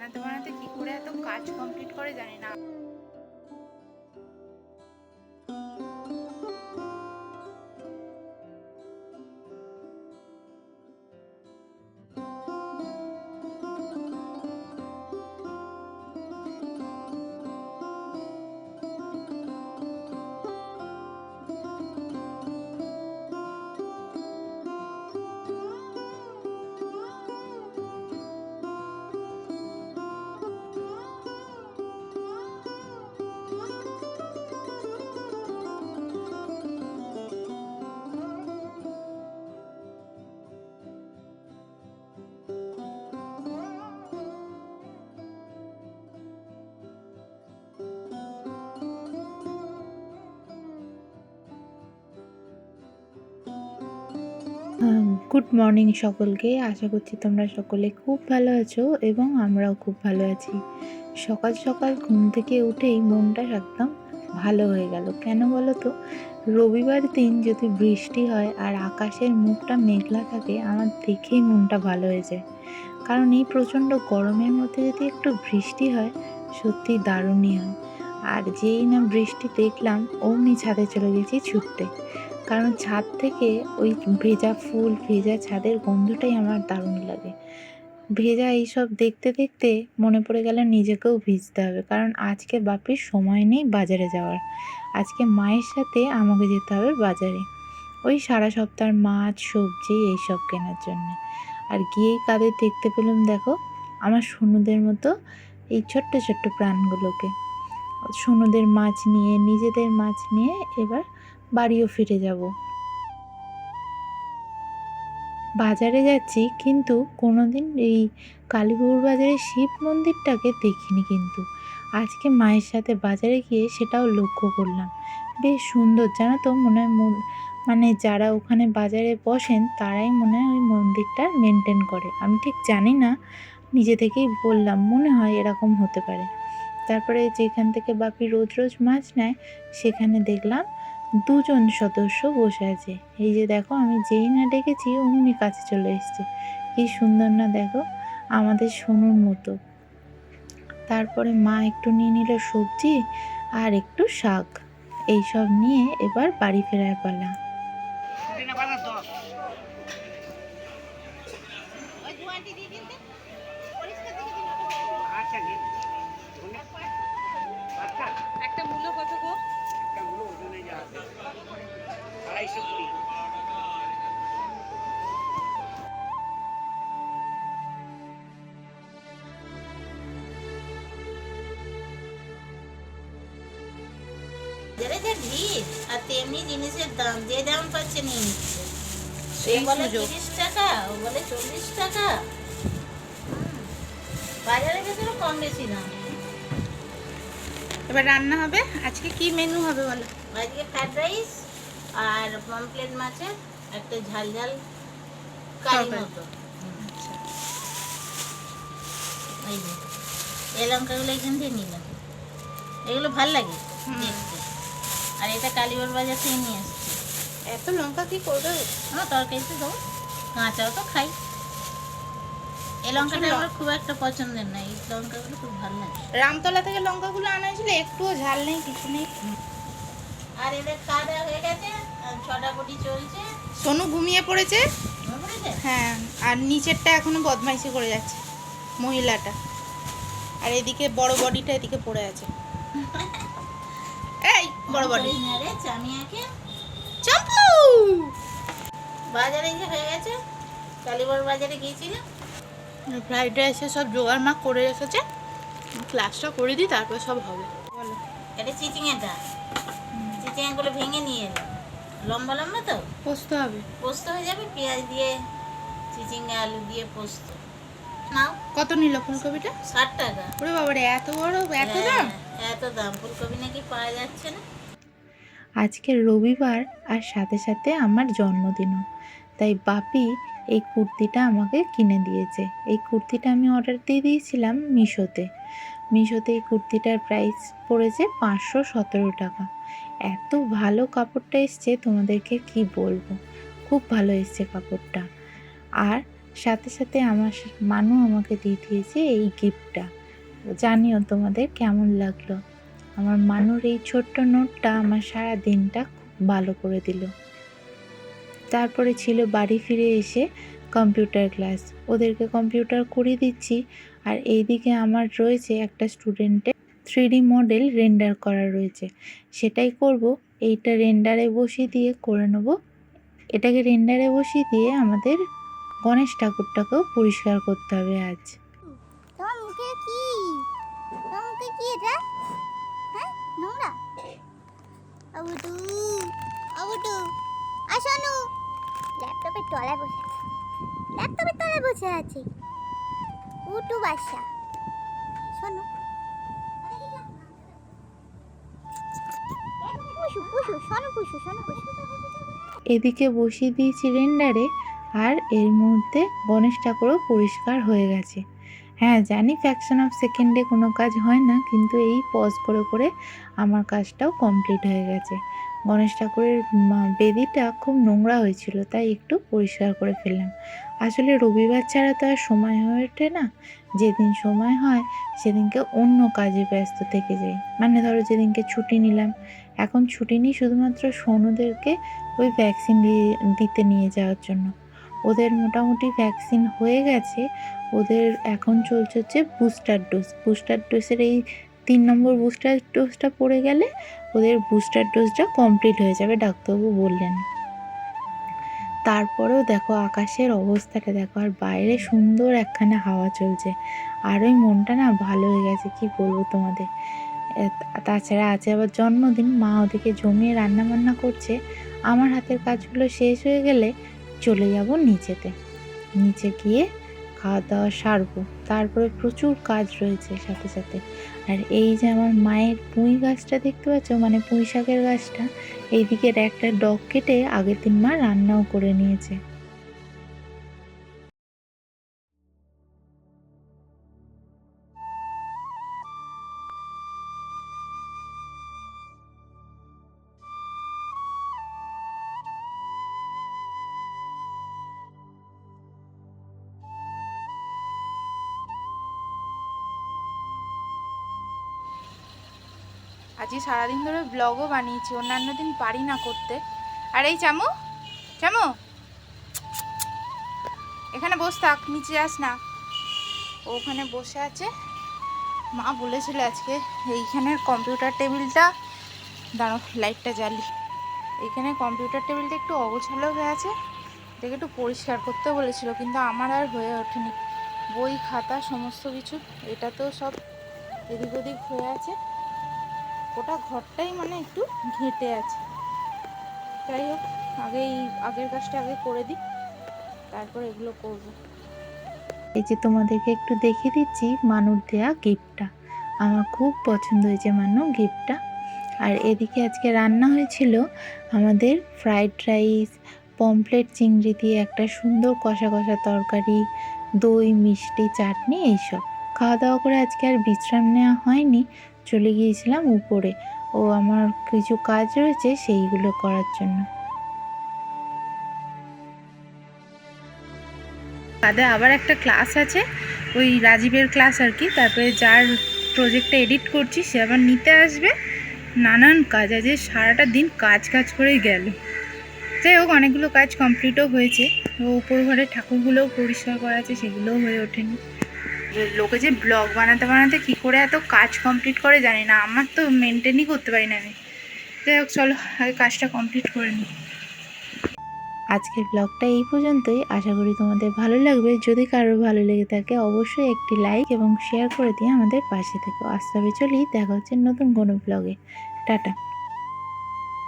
বানাতে বানাতে কি করে এত কাজ কমপ্লিট করে জানি না। গুড মর্নিং সকলকে। আশা করছি তোমরা সকলে খুব ভালো আছো এবং আমরাও খুব ভালো আছি। সকাল সকাল ঘুম থেকে উঠেই মনটা একদম ভালো হয়ে গেল। কেন বলো তো? রবিবার দিন যদি বৃষ্টি হয় আর আকাশের মুখটা মেঘলা থাকে, আমার দেখেই মনটা ভালো হয়ে যায়। কারণ এই প্রচণ্ড গরমের মধ্যে যদি একটু বৃষ্টি হয় সত্যি দারুণই হয়। আর যেই না বৃষ্টি দেখলাম, অমনি ছাদে চলে গেছি ছুটতে। কারণ ছাদ থেকে ওই ভেজা ফুল, ভেজা ছাদের গন্ধটাই আমার দারুণ লাগে। ভেজা এইসব দেখতে দেখতে মনে পড়ে গেল নিজেকেও ভিজতে হবে। কারণ আজকে বাপির সময় নেই বাজারে যাওয়ার। আজকে মায়ের সাথে আমাকে যেতে হবে বাজারে। ওই সারা সপ্তাহের মাছ, সবজি এইসব কেনার জন্য। আর গিয়েই কাদের দেখতে পেলাম, দেখো, আমার সোনুদের মতো এই ছোট্ট ছোট্ট প্রাণগুলোকে। সোনুদের মাছ নিয়ে, নিজেদের মাছ নিয়ে এবার বাড়িও ফিরে যাব। বাজারে যাচ্ছি কিন্তু কোনোদিন এই কালীপুর বাজারে শিব মন্দিরটাকে দেখিনি কিন্তু। আজকে মায়ের সাথে বাজারে গিয়ে সেটাও লক্ষ্য করলাম। বেশ সুন্দর, জানো তো, মনে হয় মানে যারা ওখানে বাজারে বসেন তারাই মনে হয় ওই মন্দিরটা মেনটেন করে। আমি ঠিক জানি না, নিজে থেকেই বললাম, মনে হয় এরকম হতে পারে। তারপরে যেখান থেকে বাপি রোজ রোজ মাছ নেয়, সেখানে দেখলাম দুজন সদস্য বসে আছে। এই যে দেখো, আমি যেই না ডেকেছি অমনি কাছে চলে এসছে। কি সুন্দর না দেখো, আমাদের সোনুর মতো। তারপরে মা একটু নিয়ে নিল সবজি আর একটু শাক। এইসব নিয়ে এবার বাড়ি ফেরার পালা। আড়াইশো কুড়ি যে ভিড় আর তেমনি জিনিসের দাম যে দাম পাচ্ছে নিয়ে নিচ্ছে সে বলে। তিরিশ টাকা ও বলে চল্লিশ টাকা। বাজারে ভেতরে কম বেশি দাম এবার রান্না হবে। আজকে কি মেনু হবে বলো? আজকে ফ্রাইড রাইস আর পমপ্লেট মাছের একটা ঝাল ঝাল কারি। মতো। এই যে এই লঙ্কাগুলো এখান থেকে নিলাম এগুলো ভালো লাগে। দেখতে। আর এটা কালীবাড় বাজার থেকে নিয়ে আসছি। এত লঙ্কা কি করবে হ্যাঁ তরকারিতে দেবো কাঁচাও তো খাই। এই লঙ্কাটা লঙ্কা- আমার খুব একটা পছন্দের না এই লঙ্কাগুলো খুব ভালো লাগে। রামতলা থেকে লঙ্কাগুলো আনা হয়েছিল একটুও ঝাল নেই কিছু নেই। আর এদের দাওয়া হয়ে গেছে ছটা কোটি চলছে। সোনু ঘুমিয়ে পড়েছে? হ্যাঁ আর নিচেরটা এখনও বদমাইশি করে যাচ্ছে মহিলাটা। আর এদিকে বড় বডিটা এদিকে পড়ে আছে। এই বড় বডি। চামিয়াকে বাজারে যে হয়ে গেছে কালীবাড় বাজারে গিয়েছিলাম। ফ্রাইড রাইসে সব জোগাড় মা করে রেখেছে। ক্লাসটা করে দিই তারপর সব হবে। বলো। এটা চিচিংয়েটা চিচিংয়েগুলো ভেঙে নিয়ে এলো। লম্বা লম্বা তো? পোস্ত হবে। পোস্ত হয়ে যাবে? পেঁয়াজ দিয়ে চিচিঙ্গে আলু দিয়ে পোস্ত। নাও। কত নিল ফুলকপিটা? ষাট টাকা। ওরে বাবারে এত বড় এত হ্যাঁ, দাম? এত দাম। ফুলকপি নাকি পাওয়া যাচ্ছে না। আজকে রবিবার আর সাথে সাথে আমার জন্মদিনও। তাই বাপি এই কুর্তিটা আমাকে কিনে দিয়েছে। এই কুর্তিটা আমি অর্ডার দিয়ে দিয়েছিলাম মিশোতে। মিশোতে এই কুর্তিটার প্রাইস পড়েছে পাঁচশো সতেরো টাকা। এত ভালো কাপড়টা এসছে, তোমাদেরকে কি বলব? খুব ভালো এসছে কাপড়টা। আর সাথে সাথে আমার মানু আমাকে দিয়ে দিয়েছে এই গিফটটা জানিও তোমাদের কেমন লাগল? আমার মানুর এই ছোট্ট নোটটা আমার সারা দিনটা খুব ভালো করে দিল। তারপরে ছিল বাড়ি ফিরে এসে কম্পিউটার ক্লাস। ওদেরকে কম্পিউটার করিয়ে দিচ্ছি। আর এইদিকে আমার রয়েছে একটা স্টুডেন্টের থ্রি ডি মডেল রেন্ডার করা রয়েছে। সেটাই করব। এইটা রেন্ডারে বসিয়ে দিয়ে করে নেব। এটাকে রেন্ডারে বসিয়ে দিয়ে আমাদের গণেশ ঠাকুরটাকেও পরিষ্কার করতে হবে আজ। ল্যাপটপের তলায় বসে আছে। ল্যাপটপের তলায় বসে আছে। বাসা। শোনো। এদিকে বসিয়ে দিয়েছি রেন্ডারে আর এর মধ্যে গণেশ ঠাকুরও পরিষ্কার হয়ে গেছে। হ্যাঁ জানি ফ্যাকশন অফ সেকেন্ডে কোনো কাজ হয় না, কিন্তু এই পজ করে করে আমার কাজটাও কমপ্লিট হয়ে গেছে। গণেশ ঠাকুরের বেদিটা খুব নোংরা হয়েছিল, তাই একটু পরিষ্কার করে ফেললাম। আসলে রবিবার ছাড়া তো আর সময় হয়ে ওঠে না। যেদিন সময় হয়, সেদিনকে অন্য কাজে ব্যস্ত থেকে যাই। মানে ধরো যেদিনকে ছুটি নিলাম, এখন ছুটি নিই শুধুমাত্র সোনুদেরকে ওই ভ্যাকসিন দিয়ে, দিতে নিয়ে যাওয়ার জন্য। ওদের মোটামুটি ভ্যাকসিন হয়ে গেছে, ওদের এখন চলছে হচ্ছে বুস্টার ডোজ বুস্টার ডোজের এই তিন নম্বর বুস্টার ডোজটা পড়ে গেলে ওদের বুস্টার ডোজটা কমপ্লিট হয়ে যাবে, ডাক্তারবাবু বললেন। তারপরেও দেখো আকাশের অবস্থাটা দেখো, আর বাইরে সুন্দর একখানা হাওয়া চলছে। আর ওই মনটা না ভালো হয়ে গেছে, কি বলব তোমাদের? তাছাড়া আছে আবার জন্মদিন, মা ওদিকে জমিয়ে রান্না বান্না করছে। আমার হাতের কাজগুলো শেষ হয়ে গেলে চলে যাব নিচেতে। নিচে গিয়ে খাওয়া দাওয়া সারবো। তারপরে প্রচুর কাজ রয়েছে সাথে সাথে। আর এই যে আমার মায়ের পুঁই গাছটা দেখতে পাচ্ছ? মানে পুঁই শাকের গাছটা। এইদিকের একটা ডগ কেটে আগের দিন মা রান্নাও করে নিয়েছে। আজকে সারাদিন ধরে ব্লগও বানিয়েছি, অন্যান্য দিন পারি না করতে। আর এই চামু চামু। এখানে বস থাক, নিচে যাস না। ওখানে বসে আছে। মা বলেছিল আজকে এইখানের কম্পিউটার টেবিলটা দাঁড়ো লাইটটা জ্বালি। এইখানে কম্পিউটার টেবিলটা একটু অগোছালো হয়ে আছে। এটাকে একটু পরিষ্কার করতে বলেছিল, কিন্তু আমার আর হয়ে ওঠেনি। বই, খাতা, সমস্ত কিছু, এটা তো সব এদিক ওদিক হয়ে আছে। গোটা ঘরটাই মানে একটু ঘেঁটে আছে। যাই হোক আগে এই আগের কাজটা আগে করে দিই, তারপর এগুলো করব। এই যে তোমাদেরকে একটু দেখিয়ে দিচ্ছি মানুর দেয়া গিফটটা। আমার খুব পছন্দ হয়েছে মানু গিফটটা। আর এদিকে আজকে রান্না হয়েছিল আমাদের ফ্রাইড রাইস পমপ্লেট চিংড়ি দিয়ে একটা সুন্দর কষা কষা তরকারি, দই, মিষ্টি, চাটনি, এইসব। খাওয়া দাওয়া করে আজকে আর বিশ্রাম নেওয়া হয়নি। চলে গিয়েছিলাম উপরে। ও আমার কিছু কাজ রয়েছে সেইগুলো করার জন্য। বাদে আবার একটা ক্লাস আছে, ওই রাজীবের ক্লাস আর কি। তারপরে যার প্রজেক্টটা এডিট করছি, সে আবার নিতে আসবে। নানান কাজ আছে, সারাটা দিন কাজ কাজ করেই গেল। যাই হোক, অনেকগুলো কাজ কমপ্লিটও হয়েছে। ও উপর ঘরে ঠাকুরগুলোও পরিষ্কার করা আছে, সেগুলোও হয়ে ওঠেনি। লোকে যে ব্লগ বানাতে বানাতে কী করে এত কাজ কমপ্লিট করে জানি না। আমার তো মেনটেনই করতে পারি না আমি। যাই হোক, চলো, আগে কাজটা কমপ্লিট করে নিই। আজকের ব্লগটা এই পর্যন্তই। আশা করি তোমাদের ভালো লাগবে। যদি কারোর ভালো লেগে থাকে, অবশ্যই একটি লাইক এবং শেয়ার করে দিয়ে আমাদের পাশে থেকো। হবে চলি, দেখা হচ্ছে নতুন কোনো ব্লগে টাটা।